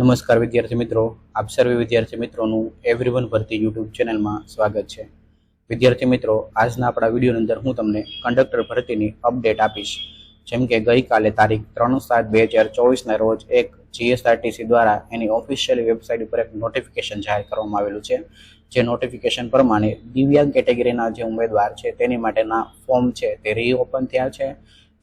નમસ્કાર વિદ્યાર્થી મિત્રો. આપ સર્વે વિદ્યાર્થી મિત્રોનું એવરીવન ભરતી યુટ્યુબ ચેનલમાં સ્વાગત છે. વિદ્યાર્થી મિત્રો, આજના આપણા વિડીયોની અંદર હું તમને કંડક્ટર ભરતીની અપડેટ આપીશ. જેમ કે ગઈકાલે તારીખ ત્રણ સાત બે હજાર ચોવીસના રોજ એક જીએસઆરટીસી દ્વારા એની ઓફિશિયલ વેબસાઇટ ઉપર એક નોટિફિકેશન જાહેર કરવામાં આવેલું છે. જે નોટિફિકેશન પ્રમાણે દિવ્યાંગ કેટેગરીના જે ઉમેદવાર છે તેની માટેના ફોર્મ છે તે રીઓપન થયા છે.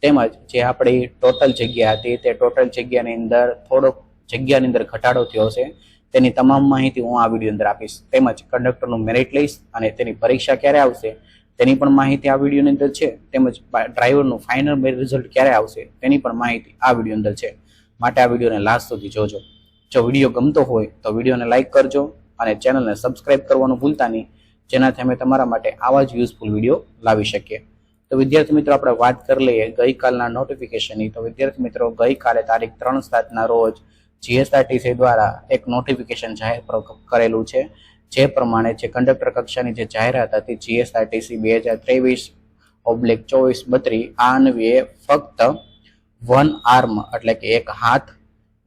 તેમજ જે આપણી ટોટલ જગ્યા હતી તે ટોટલ જગ્યાની અંદર થોડોક જગ્યાની અંદર ઘટાડો થયો છે. તેની તમામ માહિતી હું આ વીડિયો અંદર આપીશ. તેમજ કંડક્ટરનું મેરિટ લઈશ અને તેની પરીક્ષા ક્યારે આવશે, તેની પણ માહિતી આ વિડીયોની અંદર છે. તેમજ ડ્રાઈવરનું ફાઇનલ રિઝલ્ટ ક્યારે આવશે, તેની પણ માહિતી આ વીડિયો અંદર છે. માટે આ વિડીયોને લાસ્ટ સુધી જોજો. જો વીડિયો ગમતો હોય તો વિડીયોને લાઇક કરજો અને ચેનલને સબસ્ક્રાઇબ કરવાનું ભૂલતા નહીં. જેનાથી અમે તમારા માટે આવા જ યુઝફુલ વીડિયો લાવી શકીએ. તો વિદ્યાર્થી મિત્રો, આપણે વાત કરી લઈએ ગઈકાલના નોટિફિકેશનની તો વિદ્યાર્થી મિત્રો, ગઈકાલે તારીખ ત્રણ સાતના રોજ જીએસઆરટીસી દ્વારા એક નોટિફિકેશન જાહેર કરેલું છે. જે પ્રમાણે જે કંડક્ટર કક્ષાની જે જાહેરાત હતી જીએસઆરટીસી બે હજાર ત્રેવીસ ઓબ્લિક ચોવીસ બત્રી, આ અન્વયે ફક્ત વન આર્મ, એટલે કે એક હાથ,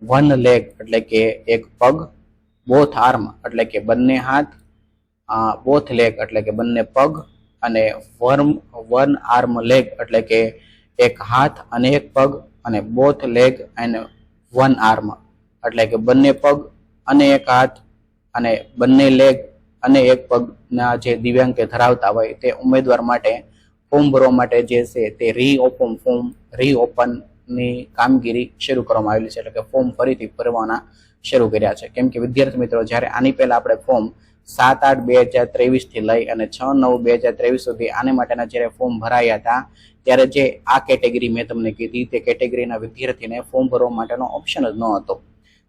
વન લેગ, એટલે કે એક પગ, બોથ આર્મ, એટલે કે બંને હાથ બોથ લેગ, એટલે કે બંને પગ, અને વર્મ, વન આર્મ લેગ, એટલે કે એક હાથ અને એક પગ, અને both leg and one arm. એટલે કે બંને પગ અને એક હાથ અને બંને લેગ અને એક પગના જે દિવ્યાંગ ધરાવતા હોય તે ઉમેદવાર માટે ફોર્મ ભરવા માટે જે છે તે રીઓપન ફોર્મ રીઓપનની કામગીરી શરૂ કરવામાં આવેલી છે. એટલે કે ફોર્મ ફરીથી ભરવાના શરૂ કર્યા છે. કેમ કે વિદ્યાર્થી મિત્રો, જ્યારે આની પહેલા આપણે ફોર્મ સાત આઠ બે હજાર ત્રેવીસથી લઈ અને છ નવ બે હજાર ત્રેવીસ સુધી આને માટેના જ્યારે ફોર્મ ભરાયા હતા, ત્યારે જે આ કેટેગરી મેં તમને કીધી, તે કેટેગરીના વિદ્યાર્થીને ફોર્મ ભરવા માટેનો ઓપ્શન જ ન હતો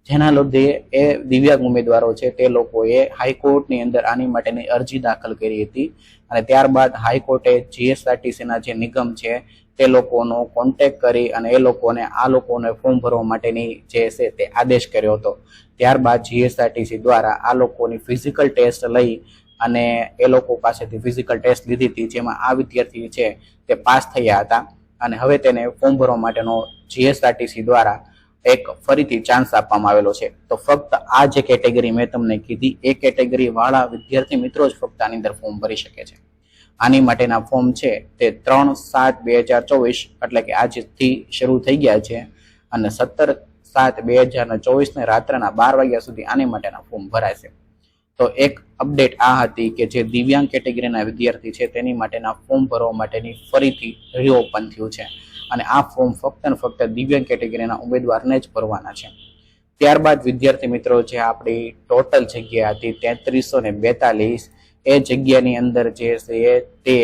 જેના લીધે એ દિવ્યાંગ ઉમેદવારો છે તે લોકોએ હાઈકોર્ટની અંદર આની માટેની અરજી દાખલ કરી હતી. અને ત્યારબાદ હાઈકોર્ટે જીએસઆરટીસીના જે નિગમ છે તે લોકોનો કોન્ટેક કરી અને એ લોકોને આ લોકોને ફોર્મ ભરવા માટેની જે છે તે આદેશ કર્યો હતો. ત્યારબાદ જીએસઆરટીસી દ્વારા આ લોકોની ફિઝિકલ ટેસ્ટ લઈ અને એ લોકો પાસેથી ફિઝિકલ ટેસ્ટ લીધી હતી, જેમાં આ વિદ્યાર્થી છે તે પાસ થયા હતા. અને હવે તેને ફોર્મ ભરવા માટેનો જીએસઆરટીસી દ્વારા એક ફરીથી ચાન્સ આપવામાં આવેલો છે. તો ફક્ત આ જે કેટેગરી મેં તમને કીધી, એ કેટેગરી વાળા વિદ્યાર્થી મિત્રો જ ફક્ત આની અંદર ફોર્મ ભરી શકે છે. આની માટેના ફોર્મ છે તે ત્રણ સાત બે હજાર ચોવીસ, એટલે કે આજથી શરૂ થઈ ગયા છે, અને સત્તર સાત બે હજાર ચોવીસને રાત્રના બાર વાગ્યા સુધી આની માટેના ફોર્મ ભરાશે. તો એક અપડેટ આ હતી કે જે દિવ્યાંગ કેટેગરીના વિદ્યાર્થી છે, તેની માટેના ફોર્મ ભરવા માટેની ફરીથી રીઓપન થયું છે. અને આ ફોર્મ ફક્ત ને ફક્ત દિવ્યાંગ કેટેગરીના ઉમેદવારને જ ભરવાના છે. ત્યારબાદ વિદ્યાર્થી મિત્રો, જે આપણી ટોટલ જગ્યા હતી તેત્રીસો ને બેતાલીસ, એ જગ્યાની અંદર જે છે તે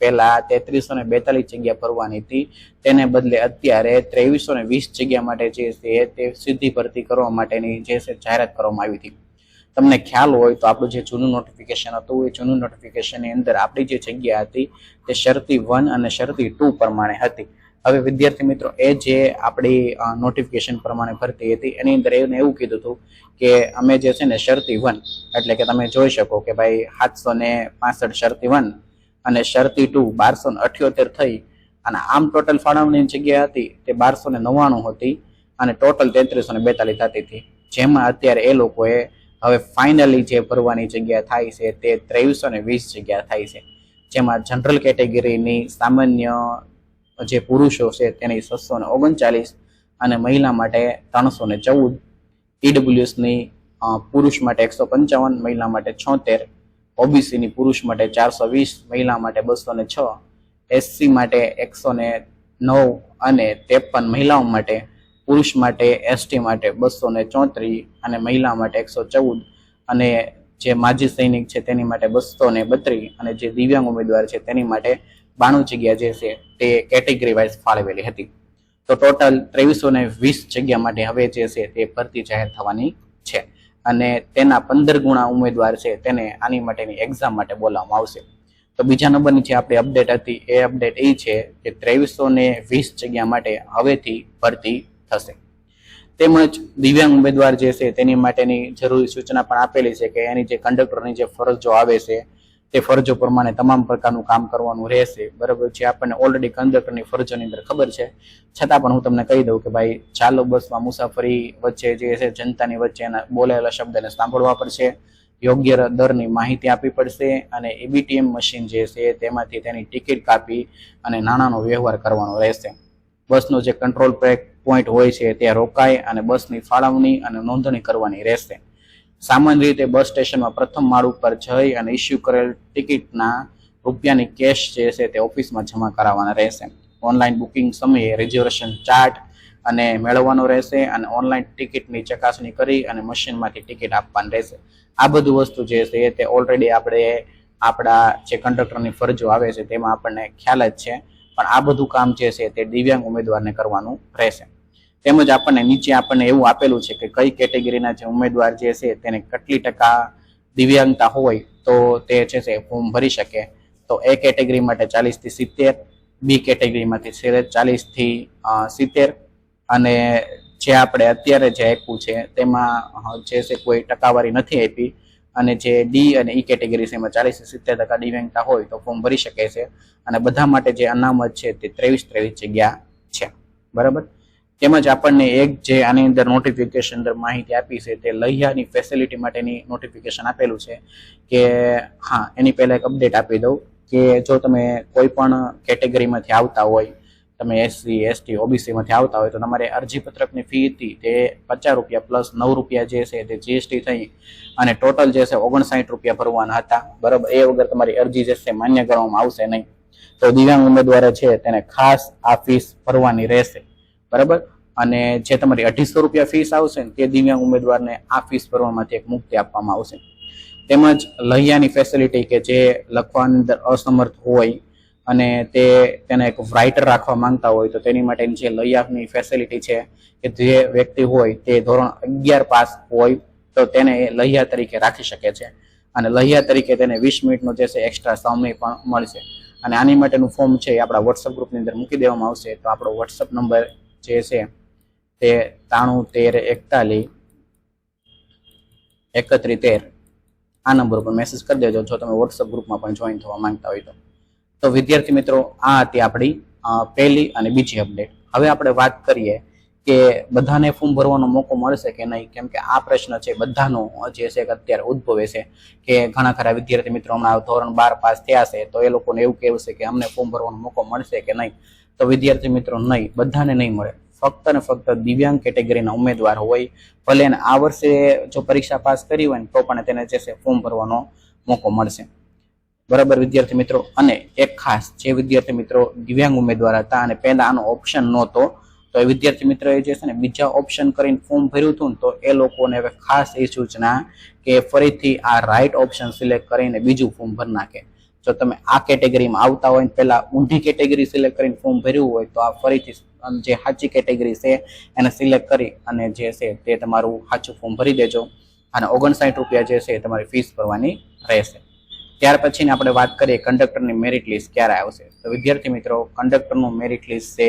પહેલા તેત્રીસો ને બેતાલીસ જગ્યા ભરવાની હતી. તેને બદલે અત્યારે ત્રેવીસો ને વીસ જગ્યા માટે જે છે તે સીધી ભરતી કરવા માટેની જે છે જાહેરાત કરવામાં આવી હતી. તમને ખ્યાલ હોય તો આપણું જે જૂનું નોટિફિકેશન હતું, એ જૂનું નોટિફિકેશનની અંદર આપણી જે જગ્યા હતી તે શરતી વન અને શરતી ટુ પ્રમાણે હતી. હવે વિદ્યાર્થી મિત્રો, એ જે આપણી નોટિફિકેશન પ્રમાણે ભરતી હતી, એની અંદર એને એવું કીધું હતું કે અમે જે છે ને શરતી વન, એટલે કે તમે જોઈ શકો કે ભાઈ સાતસો ને પાસઠ શરતી વન અને શરતી ટુ બારસો ને અઠ્યોતેર થઈ અને આમ ટોટલ ફાળવણીની જગ્યા હતી તે બારસો ને નવ્વાણું હતી અને ટોટલ તેત્રીસો ને બેતાલીસ થતી હતી. જેમાં અત્યારે એ લોકોએ હવે ફાઇનલી જે ભરવાની જગ્યા થાય છે તે ત્રેવીસો ને વીસ જગ્યા થાય છે. જેમાં જનરલ કેટેગરીની સામાન્ય જે પુરુષો છે તેની છસો ને ઓગણચાલીસ અને મહિલા માટે ત્રણસો ને ચૌદ. ઈડબ્લ્યુએસની પુરુષ માટે એકસો પંચાવન, મહિલા માટે છોતેર. ઓબીસીની પુરુષ માટે ચારસો વીસ, મહિલા માટે બસો ને છ. એસસી માટે એકસો ને નવ અને ત્રેપન મહિલાઓ માટે, પુરુષ માટે એસટી માટે બસો ને ચોત્રીસ અને મહિલા માટે એકસો ચૌદ. અને જે માજી સૈનિક છે તેની માટે બસો ને બત્રીસ અને જે દિવ્યાંગ ઉમેદવાર છે તેની માટે બાણું જગ્યા જે છે તે કેટેગરી વાઇઝ ફાળવેલી હતી. તો ટોટલ ત્રેવીસો ને વીસ જગ્યા માટે હવે જે છે તે ભરતી જાહેર થવાની છે. અને તેના પંદર ગુણા ઉમેદવાર છે તેને આની માટેની એક્ઝામ માટે બોલાવવામાં આવશે. તો બીજા નંબરની જે આપણી અપડેટ હતી, એ અપડેટ એ છે કે ત્રેવીસો ને વીસ જગ્યા માટે હવેથી ભરતી થશે. તેમજ દિવ્યાંગ ઉમેદવાર જે છે તેની માટેની જરૂરી સૂચના પણ આપેલી છે કે એની જે કંડક્ટરની જે ફરજો આવે છે તે ફરજો પ્રમાણે તમામ પ્રકારનું કામ કરવાનું રહેશે. બરાબર છે? આપણને ઓલરેડી કંડક્ટરની ફરજોની અંદર ખબર છે. છતાં પણ હું તમને કહી દઉં કે ભાઈ, ચાલો બસમાં મુસાફરી વચ્ચે જે છે જનતાની વચ્ચે એના બોલાયેલા શબ્દને સાંભળવા પડશે. યોગ્ય દરની માહિતી આપવી પડશે અને એબીટીએમ મશીન જે છે તેમાંથી તેની ટિકિટ કાપી અને નાણાંનો વ્યવહાર કરવાનો રહેશે. બસનો જે કંટ્રોલ પોઈન્ટ હોય છે ત્યાં રોકાય અને બસની ફાળવણી અને નોંધણી કરવાની રહેશે. સામાન્ય રીતે બસ સ્ટેશનમાં પ્રથમ માળ ઉપર જઈ અને ઇસ્યુ કરેલ ટિકિટના રૂપિયાની કેશ જે છે તે ઓફિસમાં જમા કરાવવાના રહેશે. ઓનલાઈન બુકિંગ સમયે રિઝર્વેશન ચાર્ટ અને મેળવવાનો રહેશે અને ઓનલાઈન ટિકિટની ચકાસણી કરી અને મશીનમાંથી ટિકિટ આપવાની રહેશે. આ બધું વસ્તુ જે છે તે ઓલરેડી આપણે આપણા જે કંડક્ટરની ફરજો આવે છે તેમાં આપણને ખ્યાલ જ છે. પણ આ બધું કામ જે છે તે દિવ્યાંગ ઉમેદવારને કરવાનું રહેશે. તેમજ આપણને નીચે આપણને એવું આપેલું છે કે કઈ કેટેગરીના જે ઉમેદવાર જે છે તેને કેટલી ટકા દિવ્યાંગતા હોય તો તે છે તે ફોર્મ ભરી શકે. તો એ કેટેગરી માટે ચાલીસથી સિત્તેર, બી કેટેગરીમાંથી ચાલીસથી સિત્તેર. અને જે આપણે અત્યારે જે આપ્યું છે તેમાં જે છે કોઈ ટકાવારી નથી આપી. અને જે ડી અને ઈ કેટેગરી છે એમાં ચાલીસથી સિત્તેર ટકા દિવ્યાંગતા હોય તો ફોર્મ ભરી શકે છે. અને બધા માટે જે અનામત છે તે ત્રેવીસ ત્રેવીસ જગ્યા છે. બરાબર? તેમજ આપણને એક જે આની અંદર નોટિફિકેશન અંદર માહિતી આપી છે તે લહિયાની ફેસિલિટી માટેની નોટિફિકેશન આપેલું છે કે હા, એની પહેલાં એક અપડેટ આપી દઉં કે જો તમે કોઈ પણ કેટેગરીમાંથી આવતા હોય, તમે એસસી એસટી ઓબીસીમાંથી આવતા હોય તો તમારે અરજીપત્રકની ફી હતી તે પચાસ રૂપિયા પ્લસ નવ રૂપિયા જે છે તે જીએસટી થઈ અને ટોટલ જે છે ઓગણસાઠ રૂપિયા ભરવાના હતા. બરાબર, એ વગર તમારી અરજી જે છે માન્ય કરવામાં આવશે નહીં. તો દિવ્યાંગ ઉમેદવારે છે તેને ખાસ આ ફીસ ભરવાની રહેશે. બરાબર? અને જે તમારી અઢીસો રૂપિયા ફીસ આવશે ને તે દિવ્યાંગ ઉમેદવારને આ ફીસ ભરવામાંથી એક મુક્તિ આપવામાં આવશે. તેમજ લહિયાની ફેસિલિટી કે જે લખવાની અંદર અસમર્થ હોય અને તે તેને એક રાઇટર રાખવા માંગતા હોય તો તેની માટેની જે લહિયાની ફેસિલિટી છે કે જે વ્યક્તિ હોય તે ધોરણ અગિયાર પાસ હોય તો તેને લૈયા તરીકે રાખી શકે છે. અને લહિયા તરીકે તેને વીસ મિનિટનો જે છે એક્સ્ટ્રા સમય પણ મળશે. અને આની માટેનું ફોર્મ છે એ આપણા વોટ્સઅપ ગ્રુપની અંદર મૂકી દેવામાં આવશે. તો આપણો વોટ્સઅપ નંબર જે છે તે ત્રાણું તેર એકતાલીસ એકત્રીસ તેર. આ નંબર ઉપર મેસેજ કરી દેજો, જો તમે વોટ્સઅપ ગ્રુપમાં પણ જોઈન થવા માંગતા હોય તો. તો વિદ્યાર્થી મિત્રો, આ હતી આપણી પહેલી અને બીજી અપડેટ હવે આપણે વાત કરીએ કે બધાને ફોર્મ ભરવાનો મોકો મળશે કે નહીં? કેમ કે આ પ્રશ્ન છે બધાનો, જે છે અત્યારે ઉદ્ભવે છે કે ઘણા ખરા વિદ્યાર્થી મિત્રો હમણાં ધોરણ બાર પાસ થયા છે, તો એ લોકોને એવું કહેવું છે કે અમને ફોર્મ ભરવાનો મોકો મળશે કે નહીં? તો વિદ્યાર્થી મિત્રો નહીં, બધાને નહીં મળે. ફક્ત ને ફક્ત દિવ્યાંગ કેટેગરીના ઉમેદવાર હોય, ભલે એને આ વર્ષે જો પરીક્ષા પાસ કરી હોય ને, તો પણ તેને જે છે ફોર્મ ભરવાનો મોકો મળશે. બરાબર વિદ્યાર્થી મિત્રો? અને એક ખાસ, જે વિદ્યાર્થી મિત્રો દિવ્યાંગ ઉમેદવાર હતા અને પહેલા આનો ઓપ્શન નહોતો, તો એ વિદ્યાર્થી મિત્રોએ જે છે ને બીજા ઓપ્શન કરીને ફોર્મ ભર્યું હતું તો એ લોકોને ખાસ એ સૂચના કે ફરીથી આ રાઇટ ઓપ્શન સિલેક્ટ કરીને બીજું ફોર્મ ભરી નાખે. જો તમે આ કેટેગરીમાં આવતા હોય પહેલા ઊંધી કેટેગરી સિલેક્ટ કરીને ફોર્મ ભર્યું હોય તો આ ફરીથી જે સાચી કેટેગરી છે એને સિલેક્ટ કરી અને જે છે તે તમારું સાચું ફોર્મ ભરી દેજો અને ઓગણસાઠ રૂપિયા જે છે તમારી ફીસ ભરવાની રહેશે. ત્યાર પછીની આપણે વાત કરીએ કંડક્ટરની મેરિટ લિસ્ટ ક્યારે આવશે? તો વિદ્યાર્થી મિત્રો કંડક્ટરનું મેરિટ લિસ્ટ છે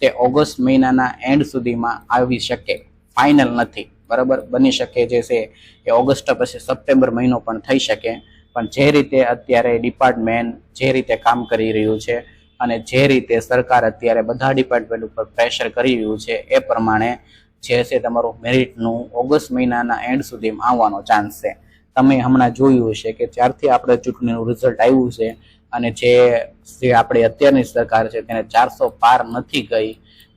તે ઓગસ્ટ મહિનાના એન્ડ સુધીમાં આવી શકે. ફાઇનલ નથી. બરાબર? બની શકે જે છે એ ઓગસ્ટ પછી સપ્ટેમ્બર મહિનો પણ થઈ શકે. પણ જે રીતે અત્યારે ડિપાર્ટમેન્ટ જે રીતે કામ કરી રહ્યું છે અને જે રીતે સરકાર અત્યારે બધા ડિપાર્ટમેન્ટ ઉપર પ્રેશર કરી રહ્યું છે, એ પ્રમાણે જે છે તમારું મેરિટનું ઓગસ્ટ મહિનાના એન્ડ સુધીમાં આવવાનો ચાન્સ છે. તમે હમણાં જોયું હશે કે જ્યારથી આપણે ચૂંટણીનું રિઝલ્ટ આવ્યું છે અને જે આપણી અત્યારની સરકાર છે તેને ચારસો પાર નથી ગઈ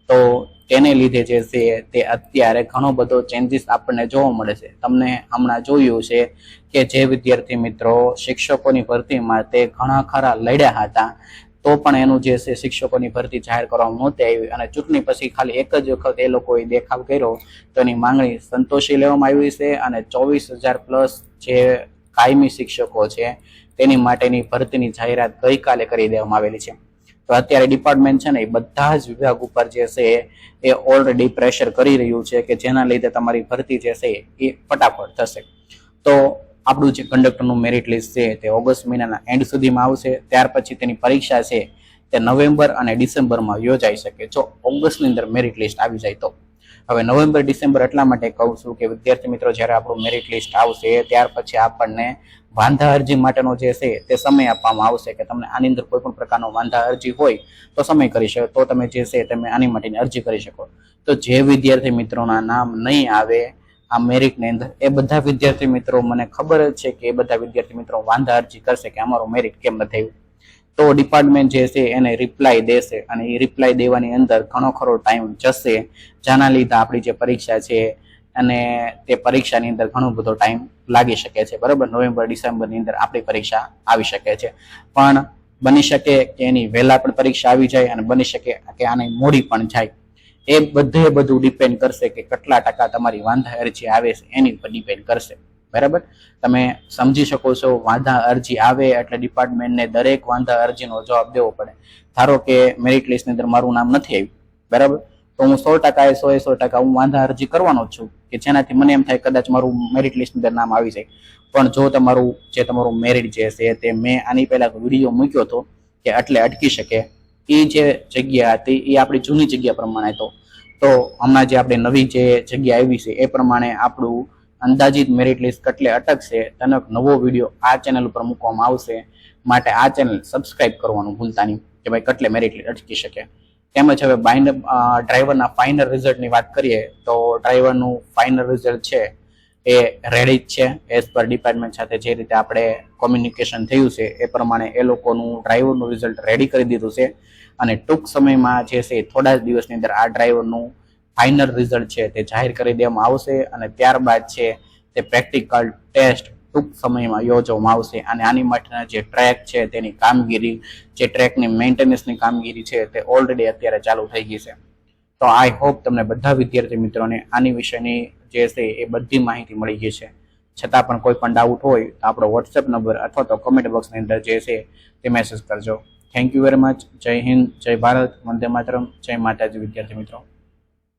તો તેને લીધે જે છે તે અત્યારે ઘણો બધો ચેન્જીસ આપણને જોવા મળે છે. તમને હમણાં જોયું છે કે જે વિદ્યાર્થી મિત્રો શિક્ષકોની ભરતી માટે ઘણા ખરા લડ્યા હતા, તો પણ એનું જે છે શિક્ષકોની ભરતી જાહેર કરવામાં નહોતી આવી અને ચૂંટણી પછી ખાલી એક જ વખત એ લોકોએ દેખાવ કર્યો. તો એની માંગણી સંતોષી લેવામાં આવી છે અને ચોવીસ હજાર પ્લસ જે કાયમી શિક્ષકો છે તેની માટેની ભરતીની જાહેરાત ગઈકાલે કરી દેવામાં આવેલી છે. તો અત્યારે ડિપાર્ટમેન્ટ છે ને એ બધા જ વિભાગ ઉપર જે છે એ ઓલરેડી પ્રેશર કરી રહ્યું છે કે જેના લીધે તમારી ભરતી જે છે એ ફટાફટ થશે. તો આપણું જે કંડક્ટરનું મેરિટ લિસ્ટ છે તે ઓગસ્ટ મહિનાના એન્ડ સુધીમાં આવશે. ત્યાર પછી તેની પરીક્ષા છે તે નવેમ્બર અને ડિસેમ્બરમાં યોજાઈ શકે. જો ઓગસ્ટની અંદર મેરિટ લિસ્ટ આવી જાય તો. હવે નવેમ્બર, ડિસેમ્બર એટલા માટે કહું છું કે વિદ્યાર્થી મિત્રો, જ્યારે આપણું મેરિટ લિસ્ટ આવશે, ત્યાર પછી આપણને વાંધા અરજી માટેનો જે છે તે સમય આપવામાં આવશે કે તમને આની અંદર કોઈ પણ પ્રકારનો વાંધા અરજી હોય તો સમય કરી શકો, તો તમે જે છે તમે આની માટેની અરજી કરી શકો. તો જે વિદ્યાર્થી મિત્રોના નામ નહીં આવે, આ મેરિટની અંદર, એ બધા વિદ્યાર્થી મિત્રો, મને ખબર જ છે કે એ બધા વિદ્યાર્થી મિત્રો વાંધા અરજી કરશે કે અમારું મેરિટ કેમ નથી આવ્યું. તો ડિપાર્ટમેન્ટ જે છે એને રિપ્લાય દેશે અને એ રિપ્લાય દેવાની અંદર ઘણો ખરો ટાઈમ જશે. જેના લીધે આપણી જે પરીક્ષા છે અને તે પરીક્ષાની અંદર ઘણો બધો ટાઈમ લાગી શકે છે. બરાબર? નવેમ્બર, ડિસેમ્બરની અંદર આપણી પરીક્ષા આવી શકે છે. પણ બની શકે કે એની વહેલા પણ પરીક્ષા આવી જાય અને બની શકે કે આની મોડી પણ જાય. એ બધે બધું ડિપેન્ડ કરશે કે કેટલા ટકા તમારી વાંધા અરજી આવે છે એની ઉપર ડિપેન્ડ કરશે. બરાબર? તમે સમજી શકો છો, વાંધા અરજી આવે એટલે ડિપાર્ટમેન્ટને દરેક વાંધા અરજીનો જવાબ દેવો પડે. ધારો કે મેરિટ લિસ્ટની અંદર મારું નામ નથી આવ્યું, બરાબર? તો હું સો ટકા એ સો એ સો ટકા હું વાંધા અરજી કરવાનો જ છું, કે જેનાથી મને એમ થાય કદાચ મારું મેરિટ લિસ્ટની અંદર નામ આવી જાય. પણ જો તમારું, જે તમારું મેરિટ જે છે તે મેં આની પહેલા વીડિયો મૂક્યો હતો, કે એટલે અટકી શકે એ જે જગ્યા હતી એ આપણી જૂની જગ્યા પ્રમાણે હતો તો હમણાં જે આપણે નવી જે જગ્યા આવી છે, એ પ્રમાણે આપણું અંદાજિત મેરિટ લિસ્ટ કેટલે અટકશે તેનો એક નવો વીડિયો આ ચેનલ ઉપર મૂકવામાં આવશે. માટે આ ચેનલ સબસ્ક્રાઇબ કરવાનું ભૂલતા નહીં કે ભાઈ કેટલે મેરિટ લિસ્ટ અટકી શકે. તેમજ હવે બાઇન ડ્રાઈવરના ફાઇનલ રિઝલ્ટની વાત કરીએ તો ડ્રાઈવરનું ફાઇનલ રિઝલ્ટ છે એ રેડી જ છે. એઝ પર ડિપાર્ટમેન્ટ સાથે જે રીતે આપણે કોમ્યુનિકેશન થયું છે એ પ્રમાણે એ લોકોનું ડ્રાઈવરનું રિઝલ્ટ રેડી કરી દીધું છે. અને ટૂંક સમયમાં જે છે થોડા જ દિવસની અંદર આ ડ્રાઈવરનું ફાઇનલ રિઝલ્ટ છે તે જાહેર કરી દેવામાં આવશે અને ત્યારબાદ છે તે પ્રેક્ટિકલ ટેસ્ટ ટૂંક સમયમાં યોજવામાં આવશે. અને આની માટેના જે ટ્રેક છે તેની કામગીરી, જે ટ્રેકની મેન્ટેનન્સની કામગીરી છે તે ઓલરેડી અત્યારે ચાલુ થઈ ગઈ છે. તો આઈ હોપ તમને બધા વિદ્યાર્થી મિત્રોને આની વિશેની જે છે એ બધી માહિતી મળી ગઈ છે. છતાં પણ કોઈ પણ ડાઉટ હોય તો આપણો વોટ્સએપ નંબર અથવા તો કમેન્ટ બોક્સની અંદર જે છે તે મેસેજ કરજો. થેન્ક યુ વેરી મચ જય હિન્દ, જય ભારત. વંદે માતરમ. જય માતાજી વિદ્યાર્થી મિત્રો.